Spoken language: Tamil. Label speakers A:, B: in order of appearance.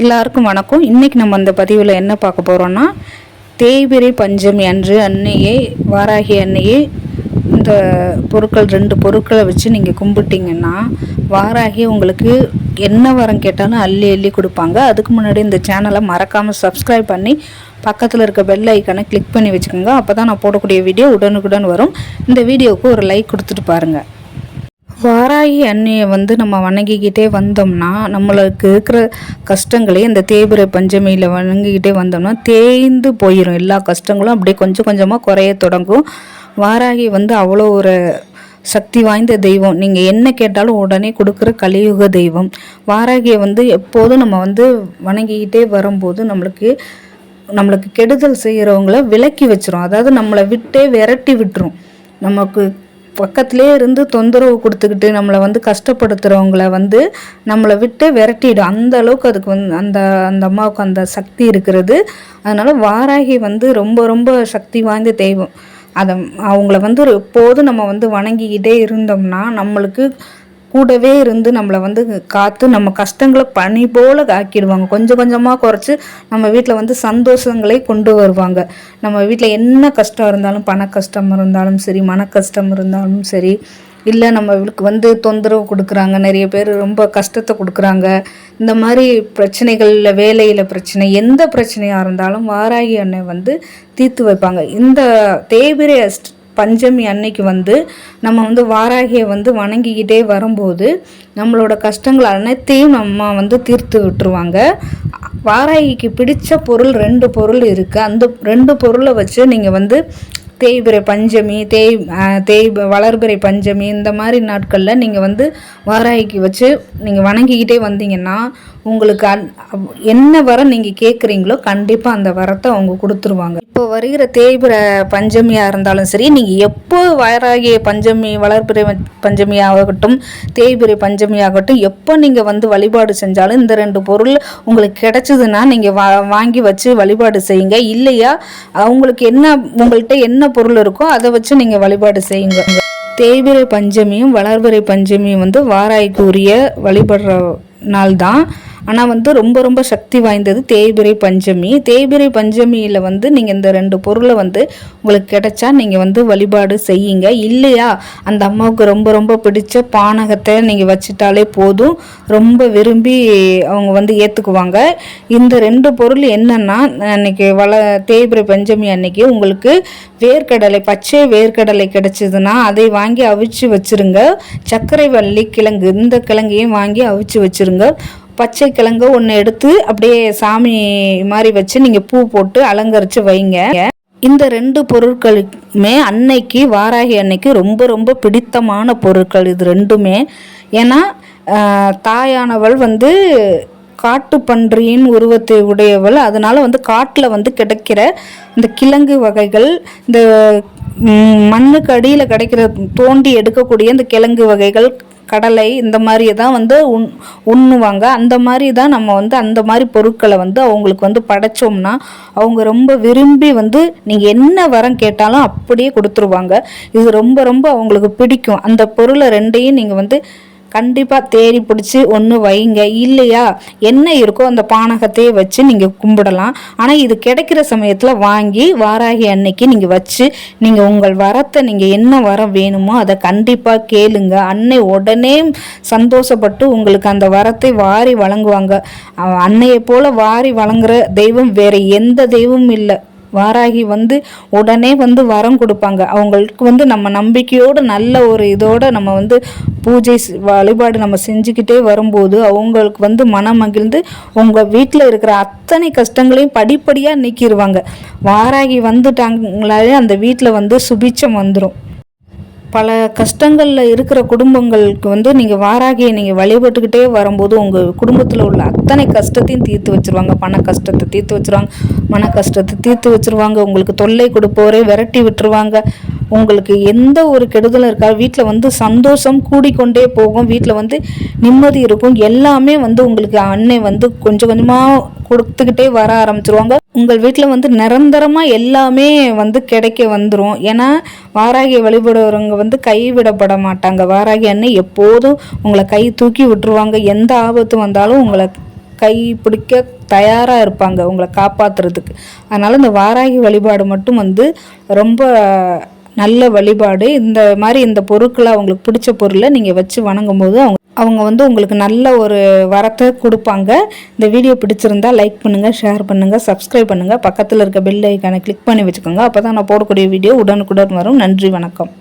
A: எல்லாருக்கும் வணக்கம். இன்னைக்கு நம்ம அந்த பதிவில் என்ன பார்க்க போகிறோன்னா தேய்பிரை பஞ்சமி அன்று அன்னையே வாராகி அன்னையே இந்த பொருட்கள் ரெண்டு பொருட்களை வச்சு நீங்கள் கும்பிட்டீங்கன்னா வாராகி உங்களுக்கு என்ன வரம் கேட்டாலும் அள்ளி அள்ளி கொடுப்பாங்க. அதுக்கு முன்னாடி இந்த சேனலை மறக்காமல் சப்ஸ்கிரைப் பண்ணி பக்கத்தில் இருக்க பெல் ஐக்கனை கிளிக் பண்ணி வச்சுக்கோங்க. அப்போ தான் நான் போடக்கூடிய வீடியோ உடனுக்குடன் வரும். இந்த வீடியோவுக்கு ஒரு லைக் கொடுத்துட்டு பாருங்கள் வாராகி அன்னையை வந்து நம்ம வணங்கிக்கிட்டே வந்தோம்னா நம்மளுக்கு இருக்கிற கஷ்டங்களே இந்த தேய்பிரை பஞ்சமியில் வணங்கிக்கிட்டே வந்தோம்னா தேய்ந்து போயிடும் எல்லா கஷ்டங்களும் அப்படியே கொஞ்சம் கொஞ்சமாக குறைய தொடங்கும். வாராகி வந்து அவ்வளோ ஒரு சக்தி வாய்ந்த தெய்வம். நீங்கள் என்ன கேட்டாலும் உடனே கொடுக்குற கலியுக தெய்வம். வாராகியை வந்து எப்போதும் நம்ம வந்து வணங்கிக்கிட்டே வரும்போது நம்மளுக்கு நம்மளுக்கு கெடுதல் செய்கிறவங்கள விலக்கி வச்சிரும். அதாவது நம்மளை விட்டே விரட்டி விட்டுரும். நமக்கு பக்கத்துலேயே இருந்து தொந்தரவு கொடுத்துக்கிட்டு நம்மளை வந்து கஷ்டப்படுத்துகிறவங்கள வந்து நம்மளை விட்டு விரட்டிடும். அந்த அளவுக்கு அதுக்கு வந்து அந்த அந்த அம்மாவுக்கு அந்த சக்தி இருக்கிறது. அதனால் வாராகி வந்து ரொம்ப ரொம்ப சக்தி வாய்ந்த தெய்வம். அதை அவங்கள வந்து ஒரு எப்போதும் நம்ம வந்து வணங்கிக்கிட்டே இருந்தோம்னா நம்மளுக்கு கூடவே இருந்து நம்மளை வந்து காத்து நம்ம கஷ்டங்களை பனி போல ஆக்கிடுவாங்க. கொஞ்சம் கொஞ்சமாக குறைச்சி நம்ம வீட்டில் வந்து சந்தோஷங்களை கொண்டு வருவாங்க. நம்ம வீட்டில் என்ன கஷ்டம் இருந்தாலும் பண கஷ்டம் இருந்தாலும் சரி மன கஷ்டம் இருந்தாலும் சரி இல்லை நம்மளுக்கு வந்து தொந்தரவு கொடுக்குறாங்க நிறைய பேர் ரொம்ப கஷ்டத்தை கொடுக்குறாங்க. இந்த மாதிரி பிரச்சனைகளில் வேலையில் பிரச்சனை எந்த பிரச்சனையாக இருந்தாலும் வாராகி அண்ணன் வந்து தீர்த்து வைப்பாங்க. இந்த தேய்பிரை அஷ்ட பஞ்சமி அன்னைக்கு வந்து நம்ம வந்து வாராகியை வந்து வணங்கிக்கிட்டே வரும்போது நம்மளோட கஷ்டங்கள் அனைத்தையும் நம்ம வந்து தீர்த்து விட்டுருவாங்க. வாராகிக்கு பிடிச்ச பொருள் ரெண்டு பொருள் இருக்குது அந்த ரெண்டு பொருளை வச்சு நீங்கள் வந்து தேய்பிறை பஞ்சமி தேய் தேய் வளர்பிறை பஞ்சமி இந்த மாதிரி நாட்களில் நீங்கள் வந்து வாராய்க்கு வச்சு நீங்கள் வணங்கிக்கிட்டே வந்தீங்கன்னா உங்களுக்கு அன் என்ன வரம் நீங்கள் கேட்குறீங்களோ கண்டிப்பாக அந்த வரத்தை அவங்க கொடுத்துருவாங்க. இப்போ வருகிற தேய்பிற பஞ்சமியாக இருந்தாலும் சரி நீங்கள் எப்போ வயராகிய பஞ்சமி வளர்பிறை பஞ்சமி ஆகட்டும் தேய்பிறை பஞ்சமி ஆகட்டும் எப்போ நீங்கள் வந்து வழிபாடு செஞ்சாலும் இந்த ரெண்டு பொருள் உங்களுக்கு கிடைச்சதுன்னா நீங்கள் வா வாங்கி வச்சு வழிபாடு செய்யுங்க. இல்லையா? அவங்களுக்கு என்ன உங்கள்கிட்ட என்ன பொருள் இருக்கோ அதை வச்சு நீங்கள் வழிபாடு செய்யுங்க. தேய்பிரை பஞ்சமியும் வளர்பிறை பஞ்சமியும் வந்து வாராய்க்கு உரிய வழிபடுற நாள் தான் ஆனால் வந்து ரொம்ப ரொம்ப சக்தி வாய்ந்தது தேய்பிரை பஞ்சமி. தேய்பிரை பஞ்சமியில் வந்து நீங்கள் இந்த ரெண்டு பொருளை வந்து உங்களுக்கு கிடைச்சா நீங்கள் வந்து வழிபாடு செய்யுங்க. இல்லையா? அந்த அம்மாவுக்கு ரொம்ப ரொம்ப பிடிச்ச பானகத்தை நீங்கள் வச்சுட்டாலே போதும். ரொம்ப விரும்பி அவங்க வந்து ஏற்றுக்குவாங்க இந்த ரெண்டு பொருள் என்னென்னா அன்னைக்கு வள தேய்பிரை பஞ்சமி அன்னைக்கு உங்களுக்கு வேர்க்கடலை பச்சை வேர்க்கடலை கிடைச்சதுன்னா அதை வாங்கி அவிச்சு வச்சுருங்க. சர்க்கரை வள்ளி கிழங்கு இந்த கிழங்கையும் வாங்கி அவிச்சு வச்சுருங்க. பச்சை கிழங்கு ஒன்று எடுத்து அப்படியே சாமி மாதிரி வச்சு நீங்கள் பூ போட்டு அலங்கரித்து வைங்க. இந்த ரெண்டு பொருட்களுமே அன்னைக்கு வாராகி அன்னைக்கு ரொம்ப ரொம்ப பிடித்தமான பொருட்கள் இது ரெண்டுமே. ஏன்னா தாயானவள் வந்து காட்டு பன்றியின் உருவத்தை உடையவள். அதனால் வந்து காட்டில் வந்து கிடைக்கிற இந்த கிழங்கு வகைகள் இந்த மண்ணுக்கு அடியில் கிடைக்கிற தோண்டி எடுக்கக்கூடிய இந்த கிழங்கு வகைகள் கடலை இந்த மாதிரி தான் வந்து உண் உண்ணுவாங்க. அந்த மாதிரி தான் நம்ம வந்து அந்த மாதிரி பொருட்களை வந்து அவங்களுக்கு வந்து படைச்சோம்னா அவங்க ரொம்ப விரும்பி வந்து நீங்கள் என்ன வரம் கேட்டாலும் அப்படியே கொடுத்துருவாங்க. இது ரொம்ப ரொம்ப அவங்களுக்கு பிடிக்கும். அந்த பொருளை ரெண்டையும் நீங்கள் வந்து கண்டிப்பாக தேடி பிடிச்சி ஒன்று வைங்க. இல்லையா? என்ன இருக்கோ அந்த பானகத்தையே வச்சு நீங்கள் கும்பிடலாம். ஆனால் இது கிடைக்கிற சமயத்தில் வாங்கி வாராகி அன்னைக்கு நீங்கள் வச்சு நீங்கள் உங்கள் வரத்தை நீங்கள் என்ன வரம் வேணுமோ அதை கண்டிப்பாக கேளுங்க. அன்னை உடனே சந்தோஷப்பட்டு உங்களுக்கு அந்த வரத்தை வாரி வழங்குவாங்க. அன்னையை போல் வாரி வழங்குற தெய்வம் வேறு எந்த தெய்வமும் இல்லை. வாராகி வந்து உடனே வந்து வரம் கொடுப்பாங்க. அவங்களுக்கு வந்து நம்ம நம்பிக்கையோடு நல்ல ஒரு இதோடு நம்ம வந்து பூஜை வழிபாடு நம்ம செஞ்சுக்கிட்டே வரும்போது அவங்களுக்கு வந்து மனம் மகிழ்ந்து உங்கள் வீட்டில் இருக்கிற அத்தனை கஷ்டங்களையும் படிப்படியாக நீக்கிடுவாங்க வாராகி வந்துட்டாங்களாலே அந்த வீட்டில் வந்து சுபிச்சம் வந்துடும் பல கஷ்டங்களில் இருக்கிற குடும்பங்களுக்கு வந்து நீங்கள் வாராகியை நீங்கள் வழிபட்டுக்கிட்டே வரும்போது உங்கள் குடும்பத்தில் உள்ள அத்தனை கஷ்டத்தையும் தீர்த்து வச்சுருவாங்க. பண கஷ்டத்தை தீர்த்து வச்சுருவாங்க. மன கஷ்டத்தை தீர்த்து வச்சுருவாங்க. உங்களுக்கு தொல்லை கொடுப்போரே விரட்டி விட்டுருவாங்க. உங்களுக்கு எந்த ஒரு கெடுதலும் இருக்காது. வீட்டில் வந்து சந்தோஷம் கூடிக்கொண்டே போகும். வீட்டில் வந்து நிம்மதி இருக்கும். எல்லாமே வந்து உங்களுக்கு அன்னை வந்து கொஞ்சம் கொஞ்சமாக கொடுத்துக்கிட்டே வர ஆரம்பிச்சிருவாங்க. உங்கள் வீட்டில் வந்து நிரந்தரமாக எல்லாமே வந்து கிடைக்க வந்துடும் ஏன்னா வாராகி வழிபடுறவங்க வந்து கைவிடப்பட மாட்டாங்க. வாராகி அன்னை எப்போதும் உங்களை கை தூக்கி விட்டுருவாங்க. எந்த ஆபத்து வந்தாலும் உங்களை கை பிடிக்க தயாராக இருப்பாங்க. உங்களை காப்பாற்றுறதுக்கு அதனால் இந்த வாராகி வழிபாடு மட்டும் வந்து ரொம்ப நல்ல வழிபாடு. இந்த மாதிரி இந்த பொருட்களை அவங்களுக்கு பிடிச்ச பொருளை நீங்கள் வச்சு வணங்கும்போது அவங்க அவங்க வந்து உங்களுக்கு நல்ல ஒரு வரத்தை கொடுப்பாங்க. இந்த வீடியோ பிடிச்சிருந்தா லைக் பண்ணுங்கள் ஷேர் பண்ணுங்கள் சப்ஸ்கிரைப் பண்ணுங்கள் பக்கத்தில் இருக்க பெல் ஐக்கானை கிளிக் பண்ணி வச்சுக்கோங்க. அப்போ தான் நான் போடக்கூடிய வீடியோ உடனுக்குடன் வரும். நன்றி வணக்கம்.